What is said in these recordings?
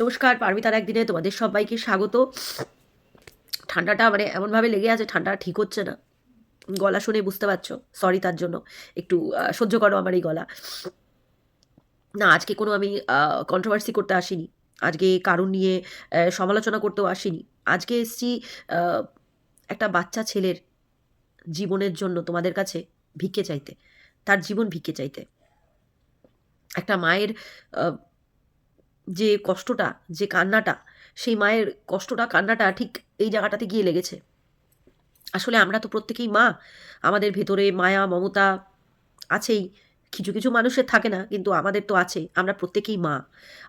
নমস্কার, পারমিতার একদিনে তোমাদের সবাইকে স্বাগত। ঠান্ডাটা মানে এমনভাবে লেগে আছে, ঠান্ডা ঠিক হচ্ছে না। গলা শুনে বুঝতে পারছ? সরি তার জন্য। একটু সহ্য করো আমার এই গলা। না, আজকে কোনো আমি কন্ট্রোভার্সি করতে আসিনি। আজকে কারণ নিয়ে সমালোচনা করতেও আসিনি। আজকে এসছি একটা বাচ্চা ছেলের জীবনের জন্য তোমাদের কাছে ভিক্ষে চাইতে। তার জীবন ভিক্ষে চাইতে। একটা মায়ের যে কষ্টটা, যে কান্নাটা, সেই মায়ের কষ্টটা, কান্নাটা ঠিক এই জায়গাটাতে গিয়ে লেগেছে। আসলে আমরা তো প্রত্যেকেই মা। আমাদের ভেতরে মায়া, মমতা আছেই। কিছু কিছু মানুষের থাকে না, কিন্তু আমাদের তো আছে আমরা প্রত্যেকেই মা।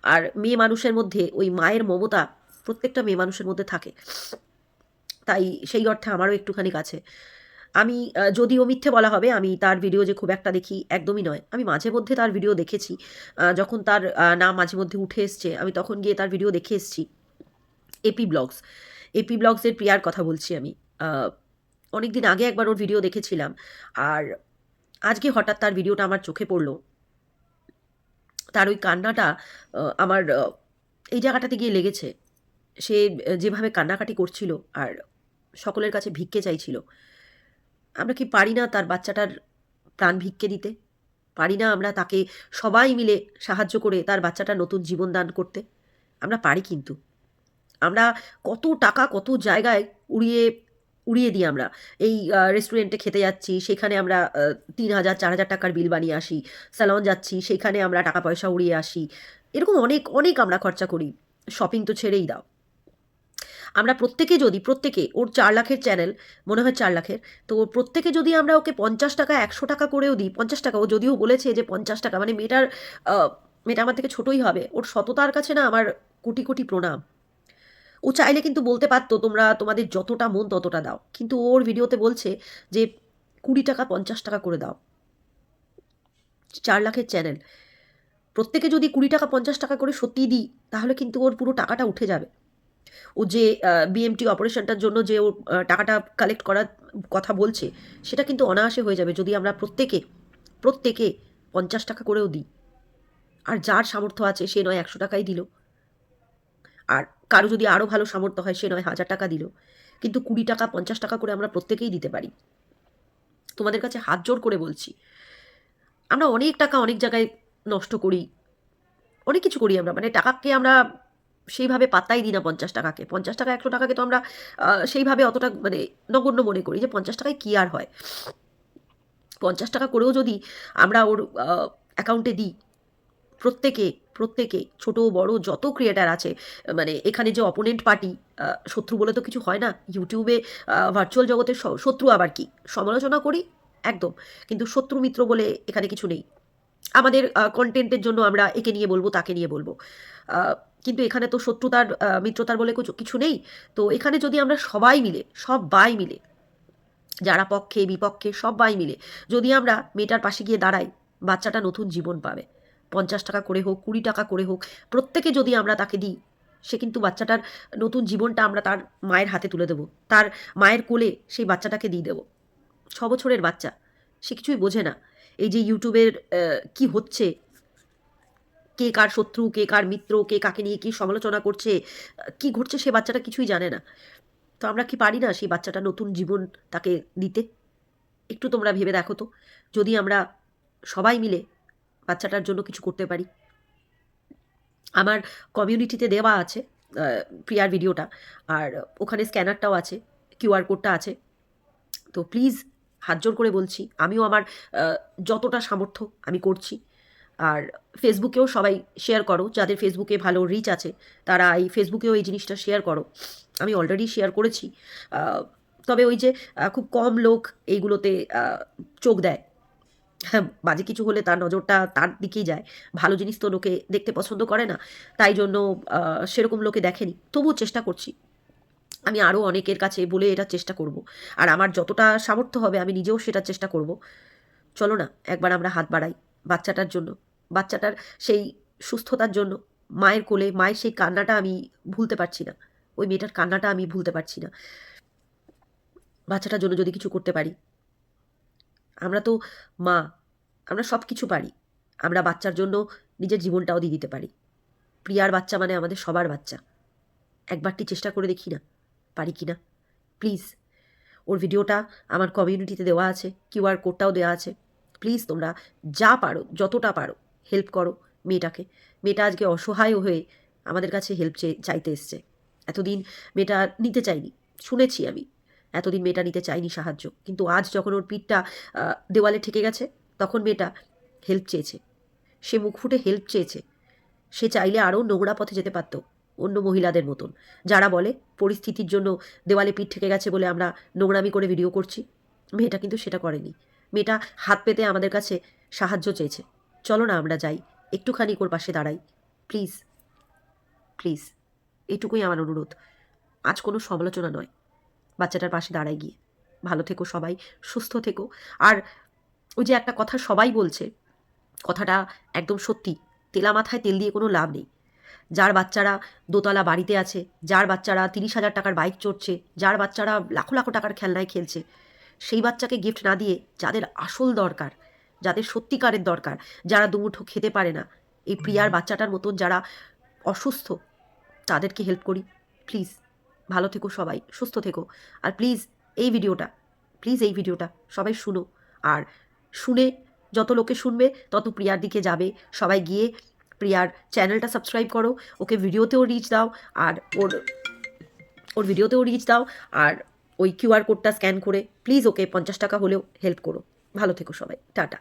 আর মেয়ে মানুষের মধ্যে, ওই মায়ের মমতা প্রত্যেকটা মেয়ে মানুষের মধ্যে থাকে। তাই সেই অর্থে আমারও একটুখানি কাছে। আমি যদিও মিথ্যে বলা হবে, আমি তার ভিডিও যে খুব একটা দেখি একদমই নয়। আমি মাঝে মধ্যে তার ভিডিও দেখেছি। যখন তার নাম মাঝে মধ্যে উঠে এসছে, আমি তখন গিয়ে তার ভিডিও দেখে এসেছি। এপি ব্লগস এপি ব্লগসের প্রিয়ার কথা বলছি আমি। অনেক দিন আগে একবার ওর ভিডিও দেখেছিলাম। আর আজকে হঠাৎ তার ভিডিওটা আমার চোখে পড়ল। তার ওই কান্নাটা আমার এই জায়গাটাতে গিয়ে লেগেছে। সে যেভাবে কান্নাকাটি করছিল আর সকলের কাছে ভিক্ষে চাইছিল। আমরা কি পারি না তার বাচ্চাটার প্রাণ ভিক্ষে দিতে? পারি না আমরা তাকে সবাই মিলে সাহায্য করে তার বাচ্চাটা নতুন জীবন দান করতে? আমরা পারি কিন্তু। আমরা কত টাকা কত জায়গায় উড়িয়ে উড়িয়ে দিই আমরা। এই রেস্টুরেন্টে খেতে যাচ্ছি, সেখানে আমরা তিন হাজার, চার হাজার টাকার বিল বানিয়ে আসি। স্যালন যাচ্ছি, সেখানে আমরা টাকা পয়সা উড়িয়ে আসি। এরকম অনেক অনেক আমরা খরচা করি। শপিং তো ছেড়েই দাও। আমরা প্রত্যেকে যদি, প্রত্যেকে, ওর চার লাখের চ্যানেল মনে হয় চার লাখের, তো প্রত্যেকে যদি আমরা ওকে পঞ্চাশ টাকা, একশো টাকা করেও দিই, পঞ্চাশ টাকা, ও যদিও বলেছে যে পঞ্চাশ টাকা মানে মেয়েটার মেয়েটা আমার থেকে ছোটই হবে, ওর সততার কাছে না আমার কোটি কোটি প্রণাম। ও চাইলে কিন্তু বলতে পারতো, তোমরা, তোমাদের যতটা মন ততটা দাও। কিন্তু ওর ভিডিওতে বলছে যে, কুড়ি টাকা, পঞ্চাশ টাকা করে দাও। চার লাখের চ্যানেল প্রত্যেকে যদি কুড়ি টাকা, পঞ্চাশ টাকা করে সত্যি দিই, তাহলে কিন্তু ওর পুরো টাকাটা উঠে যাবে। ও যে বিএমটি অপারেশনটার জন্য যে ও টাকাটা কালেক্ট করার কথা বলছে, সেটা কিন্তু অনায়াসে হয়ে যাবে যদি আমরা প্রত্যেকে প্রত্যেকে পঞ্চাশ টাকা করেও দিই। আর যার সামর্থ্য আছে সে নয় একশো টাকাই দিল। আর কারও যদি আরও ভালো সামর্থ্য হয় সে নয় হাজার টাকা দিল। কিন্তু কুড়ি টাকা, পঞ্চাশ টাকা করে আমরা প্রত্যেকেই দিতে পারি। তোমাদের কাছে হাত জোর করে বলছি, আমরা অনেক টাকা অনেক জায়গায় নষ্ট করি। অনেক কিছু করি আমরা। মানে টাকাকে আমরা সেইভাবে পাত্তাই দিই না পঞ্চাশ টাকাকে। পঞ্চাশ টাকা, একশো টাকাকে তো আমরা সেইভাবে অতটা মানে নগণ্য মনে করি যে পঞ্চাশ টাকায় কী আর হয়। পঞ্চাশ টাকা করেও যদি আমরা ওর অ্যাকাউন্টে দিই, প্রত্যেকে প্রত্যেকে, ছোট, বড়, যত ক্রিয়েটার আছে মানে এখানে যে অপোনেন্ট পার্টি শত্রু বলে তো কিছু হয় না। ইউটিউবে ভার্চুয়াল জগতের শত্রু আবার কি? সমালোচনা করি, একদম। কিন্তু শত্রু মিত্র বলে এখানে কিছু নেই। আমাদের কন্টেন্টের জন্য আমরা একে নিয়ে বলব, তাকে নিয়ে বলব। কিন্তু এখানে তো শত্রুতার মিত্রতার বলে কিছু- নেই। তো এখানে যদি আমরা সবাই মিলে সবাই মিলে, যারা পক্ষে, বিপক্ষে সবাই মিলে, যদি আমরা মেয়েটার পাশে গিয়ে দাঁড়াই, বাচ্চাটা নতুন জীবন পাবে। পঞ্চাশ টাকা করে হোক, কুড়ি টাকা করে হোক, প্রত্যেকে যদি আমরা তাকে দিই, সে কিন্তু বাচ্চাটার নতুন জীবনটা আমরা তার মায়ের হাতে তুলে দেবো। তার মায়ের কোলে সেই বাচ্চাটাকে দিয়ে দেবো। ছ বছরের বাচ্চা, সে কিছুই বোঝে না। এই যে ইউটিউবের কি হচ্ছে কে কার শত্রু, কে কার মিত্র, কে কাকে নিয়ে কী সমালোচনা করছে, কি ঘটছে সে বাচ্চাটা কিছুই জানে না। তো আমরা কি পারি না সেই বাচ্চাটা নতুন জীবন তাকে দিতে? একটু তোমরা ভেবে দেখো তো। যদি আমরা সবাই মিলে বাচ্চাটার জন্য কিছু করতে পারি। আমার কমিউনিটিতে দেওয়া আছে প্রিয়ার ভিডিওটা। আর ওখানে স্ক্যানারটাও আছে কিউআর কোডটা আছে। তো প্লিজ হাত জোর করে বলছি, আমিও আমার যতটা সামর্থ্য আমি করছি। আর ফেসবুকেও সবাই শেয়ার করো, যাদের ফেসবুকে ভালো রিচ আছে, তারা এই ফেসবুকেও এই জিনিসটা শেয়ার করো। আমি অলরেডি শেয়ার করেছি। তবে ওই যে খুব কম লোক এইগুলোতে চোখ দেয়। হ্যাঁ বাজে কিছু হলে তার নজরটা তার দিকেই যায়। ভালো জিনিস তো লোকে দেখতে পছন্দ করে না। তাই জন্য সেরকম লোকে দেখেনি। তবুও চেষ্টা করছি। আমি আরও অনেকের কাছে বলে এটা চেষ্টা করব। আর আমার যতটা সামর্থ্য হবে, আমি নিজেও সেটা চেষ্টা করব। চলো না, একবার আমরা হাত বাড়াই বাচ্চাটার জন্য। বাচ্চাটার সেই সুস্থতার জন্য, মায়ের কোলে, মায়ের সেই কান্নাটা আমি ভুলতে পারছি না। ওই মেয়েটার কান্নাটা আমি ভুলতে পারছি না। বাচ্চাটার জন্য যদি কিছু করতে পারি, আমরা তো মা, আমরা সব কিছু পারি। আমরা বাচ্চার জন্য নিজের জীবনটাও দিয়ে দিতে পারি। প্রিয়ার বাচ্চা মানে আমাদের সবার বাচ্চা। একবারটি চেষ্টা করে দেখি না, পারি কি না। প্লিজ, ওর ভিডিওটা আমার কমিউনিটিতে দেওয়া আছে কিউআর কোডটাও দেওয়া আছে। প্লিজ তোমরা যা পারো, যতটা পারো হেল্প করো মেয়েটাকে। মেয়েটা আজকে অসহায় হয়ে আমাদের কাছে হেল্প চাইতে এসছে। এতদিন মেয়েটা নিতে চাইনি, শুনেছি আমি। এতদিন মেয়েটা নিতে চাইনি সাহায্য। কিন্তু আজ যখন ওর পিঠটা দেওয়ালে ঠেকে গেছে, তখন মেয়েটা হেল্প চেয়েছে। সে মুখ ফুটে হেল্প চেয়েছে। সে চাইলে আরও নোংরা পথে যেতে পারত, অন্য মহিলাদের মতন। যারা বলে, পরিস্থিতির জন্য দেওয়ালে পিঠ ঠেকে গেছে বলে আমরা নোংরামি করে ভিডিও করছি। মেয়েটা কিন্তু সেটা করেনি। মেয়েটা হাত পেতে আমাদের কাছে সাহায্য চেয়েছে। চলো না আমরা যাই। একটুখানি ওর পাশে দাঁড়াই। প্লিজ প্লিজ, এটুকুই আমার অনুরোধ। আজ কোনো সমালোচনা নয়। বাচ্চাটার পাশে দাঁড়াই গিয়ে। ভালো থেকো সবাই, সুস্থ থেকো। আর ওই যে একটা কথা সবাই বলছে, কথাটা একদম সত্যি, তেলা মাথায় তেল দিয়ে কোনো লাভ নেই। যার বাচ্চারা দোতলা বাড়িতে আছে, যার বাচ্চারা তিরিশ হাজার টাকার বাইক চড়ছে, যার বাচ্চারা লাখো লাখো টাকার খেলনায় খেলছে, সেই বাচ্চাকে গিফট না দিয়ে যাদের আসল দরকার যাদের সত্যিকারের দরকার। যারা দুমুঠো খেতে পারে না। এই প্রিয়ার বাচ্চাটার মতন যারা অসুস্থ তাদেরকে হেল্প করি। প্লিজ ভালো থেকো সবাই সুস্থ থেকো। আর প্লিজ এই ভিডিওটা প্লিজ এই ভিডিওটা সবাই শুনো। আর শুনে যত লোকে শুনবে তত প্রিয়ার দিকে যাবে। সবাই গিয়ে প্রিয়ার চ্যানেলটা সাবস্ক্রাইব করো। ওকে ভিডিওতেও রিচ দাও। আর ওর ওর ভিডিওতেও রিচ দাও। আর ওই কিউআর কোডটা স্ক্যান করে প্লিজ ওকে পঞ্চাশ টাকা হলেও হেল্প করো। ভালো থেকো সবাই। টাটা।